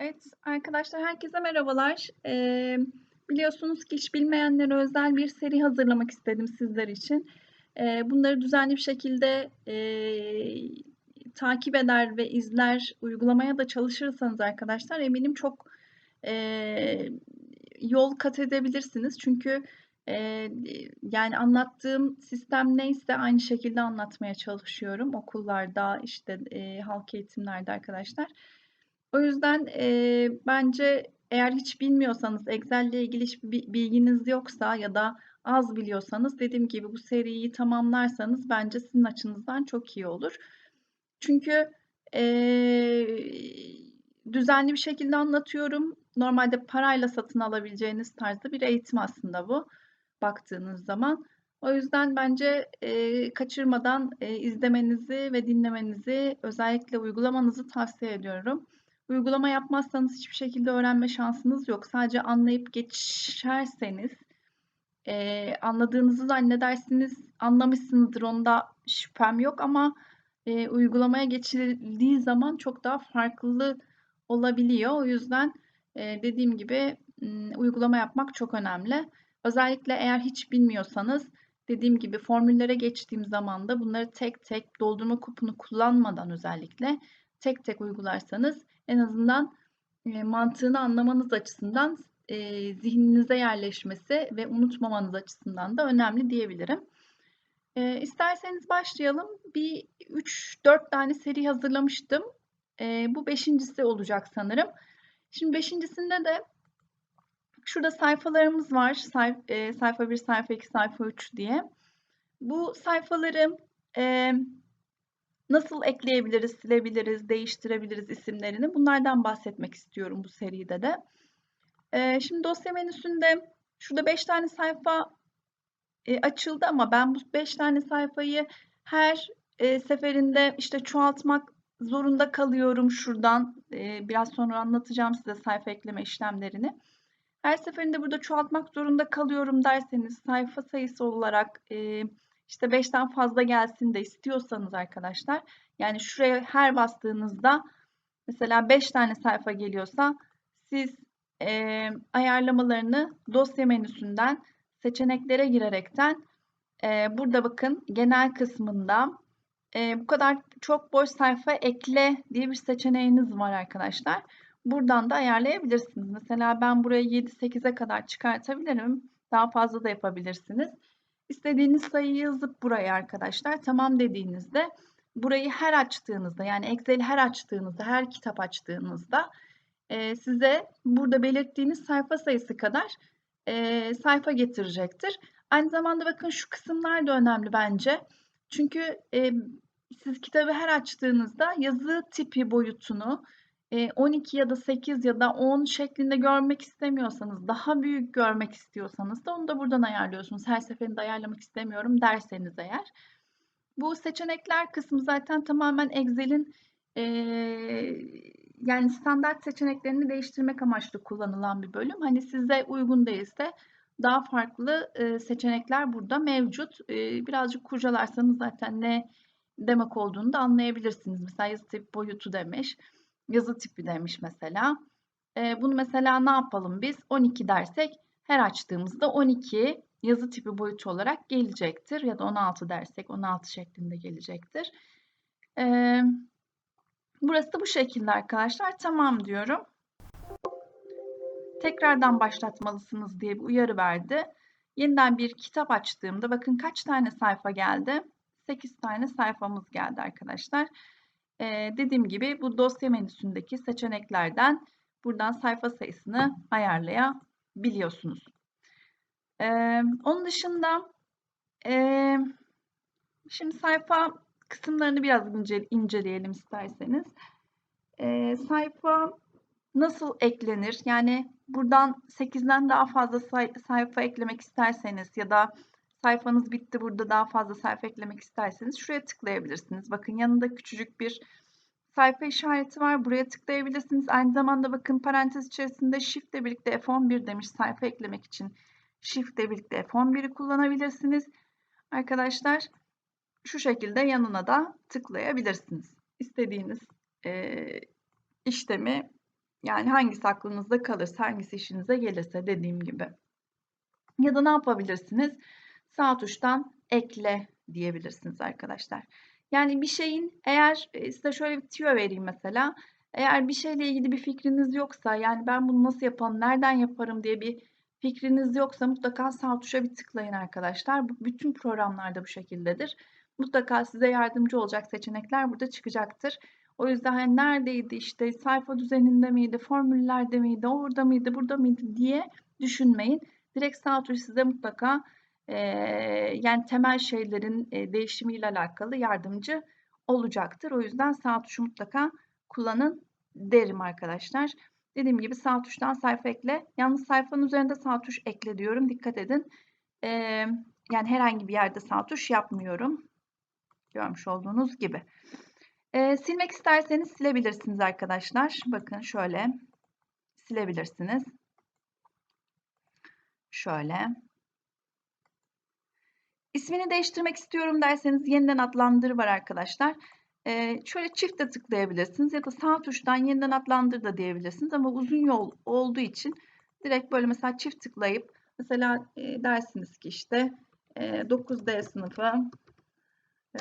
Evet, arkadaşlar herkese merhabalar. Eee, biliyorsunuz ki hiç bilmeyenlere özel bir seri hazırlamak istedim sizler için. Eee, bunları düzenli bir şekilde eee, takip eder ve izler, uygulamaya da çalışırsanız arkadaşlar eminim çok eee, yol kat edebilirsiniz. Çünkü eee, yani anlattığım sistem neyse aynı şekilde anlatmaya çalışıyorum okullarda, işte eee, halk eğitimlerde arkadaşlar. O yüzden, eee, bence eğer hiç bilmiyorsanız, Excel'le ilgili hiçbir bilginiz yoksa ya da az biliyorsanız dediğim gibi bu seriyi tamamlarsanız bence sizin açınızdan çok iyi olur. Çünkü, eee, düzenli bir şekilde anlatıyorum. Normalde parayla satın alabileceğiniz tarzda bir eğitim aslında bu baktığınız zaman. O yüzden bence, eee, kaçırmadan, eee, izlemenizi ve dinlemenizi, özellikle uygulamanızı tavsiye ediyorum. Uygulama yapmazsanız hiçbir şekilde öğrenme şansınız yok. Sadece anlayıp geçerseniz, eee, anladığınızı zannedersiniz, anlamışsınızdır onda şüphem yok ama, eee, uygulamaya geçirildiği zaman çok daha farklı olabiliyor. O yüzden, eee, dediğim gibi, uygulama yapmak çok önemli. Özellikle eğer hiç bilmiyorsanız, dediğim gibi formüllere geçtiğim zaman da bunları tek tek doldurma kuponu kullanmadan özellikle tek tek uygularsanız en azından, eee, mantığını anlamanız açısından, eee, zihninize yerleşmesi ve unutmamanız açısından da önemli diyebilirim. Eee, isterseniz başlayalım. Bir 3-4 tane seri hazırlamıştım. Eee, bu 5'incisi olacak sanırım. Şimdi 5'incisinde de şurada sayfalarımız var. Sayf eee, sayfa 1, sayfa 2, sayfa 3 diye. Bu sayfaları, emm, nasıl ekleyebiliriz, silebiliriz, değiştirebiliriz isimlerini bunlardan bahsetmek istiyorum bu seride de. Eee, şimdi dosya menüsünde şurada 5 tane sayfa, eee, açıldı ama ben bu 5 tane sayfayı her, eee, seferinde, işte, çoğaltmak zorunda kalıyorum şuradan. Eee, biraz sonra anlatacağım size sayfa ekleme işlemlerini. Her seferinde burada çoğaltmak zorunda kalıyorum derseniz sayfa sayısı olarak, eee, işte 5'ten fazla gelsin de istiyorsanız arkadaşlar, yani şuraya her bastığınızda mesela 5 tane sayfa geliyorsa siz, eee, ayarlamalarını dosya menüsünden seçeneklere girerekten, eee, burada bakın genel kısmında, eee, bu kadar çok boş sayfa ekle diye bir seçeneğiniz var arkadaşlar. Buradan da ayarlayabilirsiniz. Mesela ben burayı 7-8'e kadar çıkartabilirim. Daha fazla da yapabilirsiniz. İstediğiniz sayıyı yazıp buraya arkadaşlar tamam dediğinizde burayı her açtığınızda yani Excel'i her açtığınızda, her kitap açtığınızda e, size burada belirttiğiniz sayfa sayısı kadar e, sayfa getirecektir. Aynı zamanda bakın şu kısımlar da önemli bence. Çünkü e, siz kitabı her açtığınızda yazı tipi boyutunu 12 ya da 8 ya da 10 şeklinde görmek istemiyorsanız, daha büyük görmek istiyorsanız da onu da buradan ayarlıyorsunuz. Her seferinde ayarlamak istemiyorum derseniz eğer. Bu seçenekler kısmı zaten tamamen Excel'in e, yani standart seçeneklerini değiştirmek amaçlı kullanılan bir bölüm. Hani size uygun değilse daha farklı e, seçenekler burada mevcut. E, birazcık kurcalarsanız zaten ne demek olduğunu da anlayabilirsiniz. Mesela yazı tip boyutu demiş yazı tipi demiş mesela. E, bunu mesela ne yapalım biz? 12 dersek her açtığımızda 12 yazı tipi boyutu olarak gelecektir. Ya da 16 dersek 16 şeklinde gelecektir. E, burası da bu şekilde arkadaşlar. Tamam diyorum. Tekrardan başlatmalısınız diye bir uyarı verdi. Yeniden bir kitap açtığımda bakın kaç tane sayfa geldi? 8 tane sayfamız geldi arkadaşlar. Ee, dediğim gibi bu dosya menüsündeki seçeneklerden buradan sayfa sayısını ayarlayabiliyorsunuz. Ee, onun dışında e, şimdi sayfa kısımlarını biraz ince, inceleyelim isterseniz. Ee, sayfa nasıl eklenir? Yani buradan 8'den daha fazla say sayfa eklemek isterseniz ya da sayfanız bitti burada daha fazla sayfa eklemek isterseniz şuraya tıklayabilirsiniz. Bakın yanında küçücük bir sayfa işareti var. Buraya tıklayabilirsiniz. Aynı zamanda bakın parantez içerisinde Shift ile birlikte F11 demiş sayfa eklemek için. Shift ile birlikte F11'i kullanabilirsiniz. Arkadaşlar şu şekilde yanına da tıklayabilirsiniz. İstediğiniz e, işlemi Yani hangisi aklınızda kalırsa, hangisi işinize gelirse dediğim gibi. Ya da ne yapabilirsiniz? Sağ tuştan ekle diyebilirsiniz arkadaşlar. Yani bir şeyin eğer e, size şöyle bir tüyo vereyim mesela. Eğer bir şeyle ilgili bir fikriniz yoksa yani ben bunu nasıl yaparım, nereden yaparım diye bir fikriniz yoksa mutlaka sağ tuşa bir tıklayın arkadaşlar. Bu bütün programlarda bu şekildedir. Mutlaka size yardımcı olacak seçenekler burada çıkacaktır. O yüzden hani neredeydi işte sayfa düzeninde miydi, formüllerde miydi, orada mıydı, burada mıydı diye düşünmeyin. Direkt sağ tuş size mutlaka e, yani temel şeylerin e, değişimiyle alakalı yardımcı olacaktır. O yüzden sağ tuşu mutlaka kullanın derim arkadaşlar. Dediğim gibi sağ tuştan sayfa ekle. Yalnız sayfanın üzerinde sağ tuş ekle diyorum. Dikkat edin. Ee, yani herhangi bir yerde sağ tuş yapmıyorum. Görmüş olduğunuz gibi. Ee, silmek isterseniz silebilirsiniz arkadaşlar. Bakın şöyle silebilirsiniz. Şöyle. İsmini değiştirmek istiyorum derseniz yeniden adlandır var arkadaşlar. Ee, şöyle çifte tıklayabilirsiniz ya da sağ tuştan yeniden adlandır da diyebilirsiniz ama uzun yol olduğu için direkt böyle mesela çift tıklayıp mesela e, dersiniz ki işte e, 9D sınıfı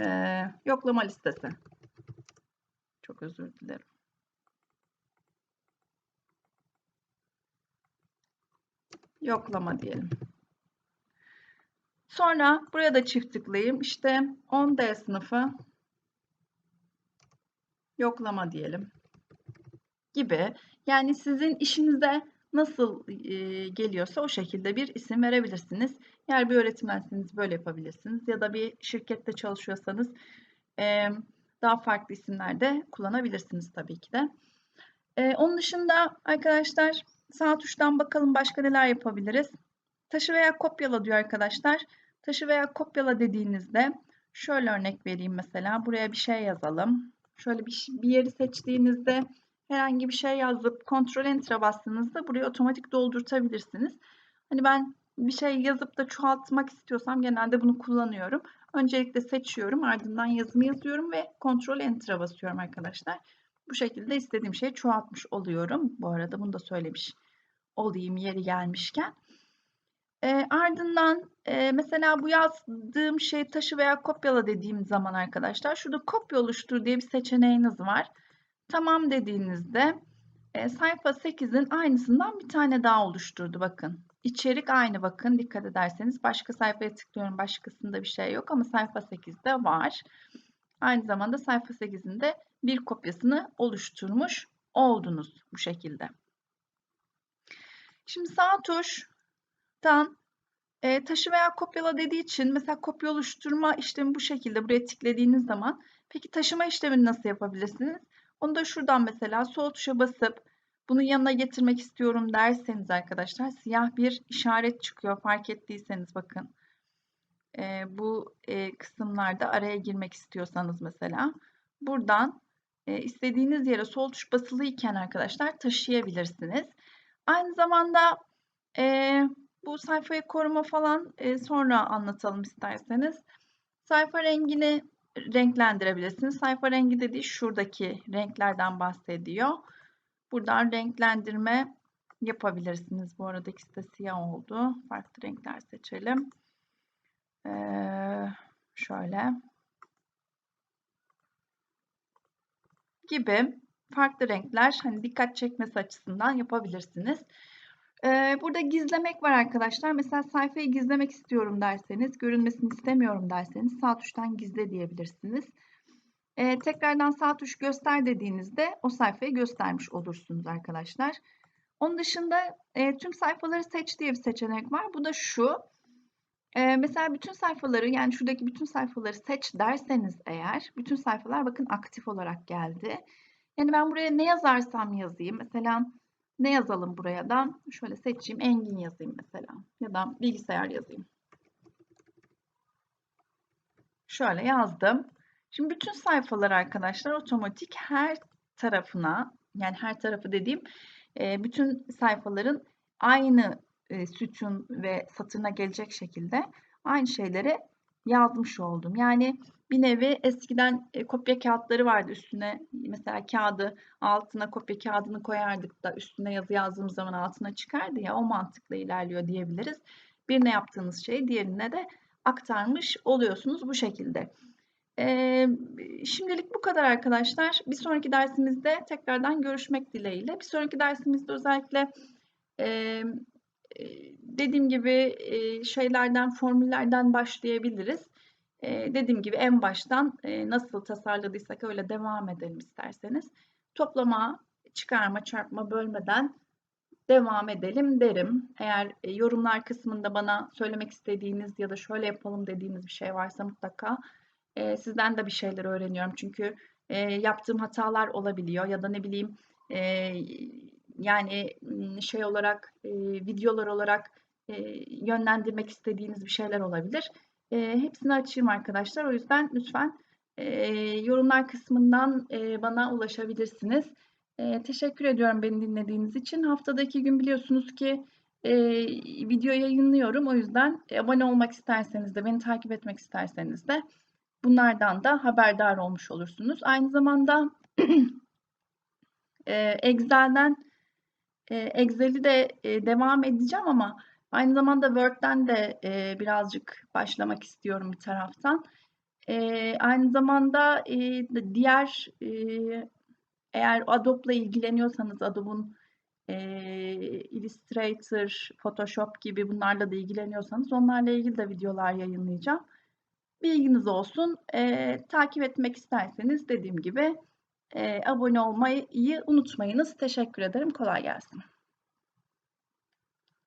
e, yoklama listesi. Çok özür dilerim. Yoklama diyelim. Sonra buraya da çift tıklayayım. İşte 10D sınıfı yoklama diyelim gibi. Yani sizin işinize nasıl e, geliyorsa o şekilde bir isim verebilirsiniz. Eğer bir öğretmenseniz böyle yapabilirsiniz ya da bir şirkette çalışıyorsanız e, daha farklı isimler de kullanabilirsiniz tabii ki de. E, onun dışında arkadaşlar sağ tuştan bakalım başka neler yapabiliriz. Taşı veya kopyala diyor arkadaşlar. Taşı veya kopyala dediğinizde şöyle örnek vereyim mesela. Buraya bir şey yazalım. Şöyle bir, bir yeri seçtiğinizde herhangi bir şey yazıp kontrol enter'a bastığınızda burayı otomatik doldurtabilirsiniz. Hani ben bir şey yazıp da çoğaltmak istiyorsam genelde bunu kullanıyorum. Öncelikle seçiyorum ardından yazımı yazıyorum ve kontrol enter'a basıyorum arkadaşlar. Bu şekilde istediğim şeyi çoğaltmış oluyorum. Bu arada bunu da söylemiş olayım yeri gelmişken. E, ardından e, mesela bu yazdığım şey taşı veya kopyala dediğim zaman arkadaşlar şurada kopya oluştur diye bir seçeneğiniz var. Tamam dediğinizde e, sayfa 8'in aynısından bir tane daha oluşturdu bakın. İçerik aynı bakın dikkat ederseniz başka sayfaya tıklıyorum başkasında bir şey yok ama sayfa 8'de var. Aynı zamanda sayfa 8'in de bir kopyasını oluşturmuş oldunuz bu şekilde. Şimdi sağ tuş tan e, taşı veya kopyala dediği için mesela kopya oluşturma işlemi bu şekilde buraya tıkladığınız zaman peki taşıma işlemini nasıl yapabilirsiniz? Onu da şuradan mesela sol tuşa basıp bunu yanına getirmek istiyorum derseniz arkadaşlar siyah bir işaret çıkıyor fark ettiyseniz bakın. E, bu e, kısımlarda araya girmek istiyorsanız mesela buradan e, istediğiniz yere sol tuş basılı iken arkadaşlar taşıyabilirsiniz. Aynı zamanda e, bu sayfayı koruma falan e, sonra anlatalım isterseniz. Sayfa rengini renklendirebilirsiniz. Sayfa rengi dediği şuradaki renklerden bahsediyor. Buradan renklendirme yapabilirsiniz. Bu arada ikisi de siyah oldu. Farklı renkler seçelim. Ee, şöyle. Gibi farklı renkler hani dikkat çekmesi açısından yapabilirsiniz. Burada gizlemek var arkadaşlar. Mesela sayfayı gizlemek istiyorum derseniz, görünmesini istemiyorum derseniz sağ tuştan gizle diyebilirsiniz. Tekrardan sağ tuş göster dediğinizde o sayfayı göstermiş olursunuz arkadaşlar. Onun dışında tüm sayfaları seç diye bir seçenek var. Bu da şu. Mesela bütün sayfaları yani şuradaki bütün sayfaları seç derseniz eğer bütün sayfalar bakın aktif olarak geldi. Yani ben buraya ne yazarsam yazayım. Mesela ne yazalım buraya da? Şöyle seçeyim. Engin yazayım mesela. Ya da bilgisayar yazayım. Şöyle yazdım. Şimdi bütün sayfalar arkadaşlar otomatik her tarafına yani her tarafı dediğim e, bütün sayfaların aynı e, sütun ve satırına gelecek şekilde aynı şeyleri yazmış oldum. Yani bir nevi eskiden e, kopya kağıtları vardı üstüne mesela kağıdı altına kopya kağıdını koyardık da üstüne yazı yazdığımız zaman altına çıkardı ya o mantıkla ilerliyor diyebiliriz. Birine yaptığınız şeyi diğerine de aktarmış oluyorsunuz bu şekilde. Ee, şimdilik bu kadar arkadaşlar. Bir sonraki dersimizde tekrardan görüşmek dileğiyle. Bir sonraki dersimizde özellikle e, dediğim gibi şeylerden, formüllerden başlayabiliriz. Dediğim gibi en baştan nasıl tasarladıysak öyle devam edelim isterseniz. Toplama, çıkarma, çarpma, bölmeden devam edelim derim. Eğer e, yorumlar kısmında bana söylemek istediğiniz ya da şöyle yapalım dediğiniz bir şey varsa mutlaka e, sizden de bir şeyler öğreniyorum. Çünkü e, yaptığım hatalar olabiliyor ya da ne bileyim yani şey olarak videolar olarak yönlendirmek istediğiniz bir şeyler olabilir. Hepsini açayım arkadaşlar. O yüzden lütfen yorumlar kısmından bana ulaşabilirsiniz. Teşekkür ediyorum beni dinlediğiniz için. Haftada iki gün biliyorsunuz ki video yayınlıyorum. O yüzden abone olmak isterseniz de beni takip etmek isterseniz de bunlardan da haberdar olmuş olursunuz. Aynı zamanda Excel'den e, Excel'i de e, devam edeceğim ama aynı zamanda Word'den de e, birazcık başlamak istiyorum bir taraftan. E, aynı zamanda e, diğer e, eğer Adobe'la ilgileniyorsanız Adobe'un e, Illustrator, Photoshop gibi bunlarla da ilgileniyorsanız onlarla ilgili de videolar yayınlayacağım. Bilginiz olsun. E, takip etmek isterseniz dediğim gibi e, abone olmayı unutmayınız. Teşekkür ederim. Kolay gelsin.